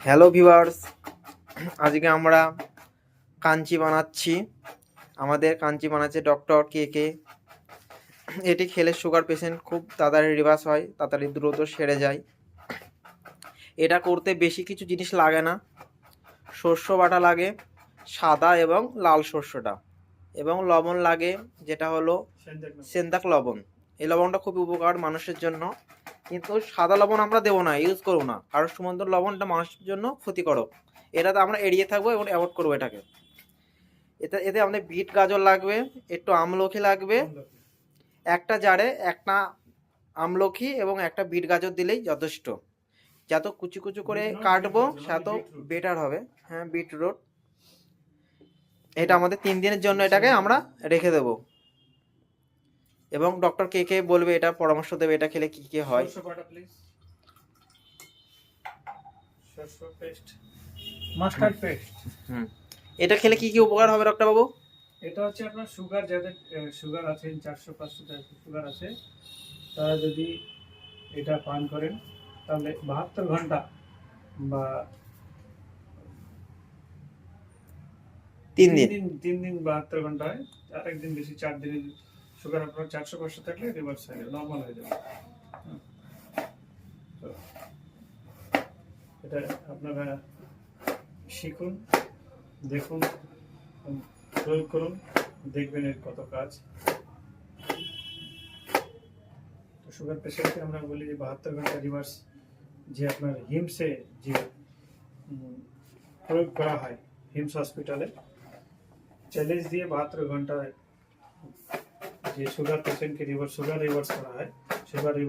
Hello viewers আজকে আমরা কাঞ্চি বানাচ্ছি। আমাদের কাঞ্চি বানাচ্ছে ডক্টর কে কে। এটি খেলে সুগার পেশেন্ট খুব তাড়াতাড়ি রিভার্স হয় তাড়াতাড়ি দ্রুত সেরে যায়। এটা করতে বেশি কিছু জিনিস লাগে না। শস্য বাটা লাগে সাদা এবং লাল শস্যটা। এবং লবণ লাগে যেটা হলো সেন্দাক লবণ। এই লবণটা খুব উপকার মানুষের জন্য। কিন্তু সাদা লবণ আমরা দেবো না ইউজ করব না। আর সমুদ্র লবণটা মানুষের জন্য ক্ষতিকারক। এটাতে আমরা এড়িয়ে থাকব এবং অ্যাভয়েড করব এটাকে। এতে এতে আমাদের বিট গাজর লাগবে একটু আমলখি লাগবে একটা জারে একটা আমলখি এবং একটা বিট গাজর দিলেই যথেষ্ট। যত কুচি কুচি করে কাটবো তত বেটার হবে। হ্যাঁ বিটরুট এটা আমাদের তিন দিনের জন্য এটাকে আমরা রেখে দেবো। এবং ডক্টর কে কে বলবে এটা পরামর্শ দেবে এটা খেলে কি কি হয়? মাস্টার্ড পেস্ট হুম। এটা খেলে কি কি উপকার হবে ডক্টর বাবু? এটা হচ্ছে আপনার সুগার যাদের সুগার আছে চারশো পাঁচশো সুগার আছে তারা যদি এটা পান করেন তাহলে বাহাত্তর ঘণ্টা বা তিন দিন। তিন দিন বাহাত্তর ঘন্টায় আর একদিন বেশি চার দিনে সুগার আপনার চারশো পাঁচশো থাকলে রিভার্স হয়ে যাবে নর্মাল হয়ে যাবে। তো এটা আপনারা শিখুন, দেখুন, প্রয়োগ করুন, দেখবেন এর কত কাজ। তো সুগার পেশেন্টকে আমরা বলি যে বাহাত্তর ঘণ্টা রিভার্স যে আপনার হিমসে যে প্রয়োগ করা হয়, হিমস হসপিটালে চ্যালেঞ্জ দিয়ে বাহাত্তর ঘন্টায় যে সুগার পেশেন্টকে রিভার্স সুগার রিভার্স করা হয় সুগার রিভার্স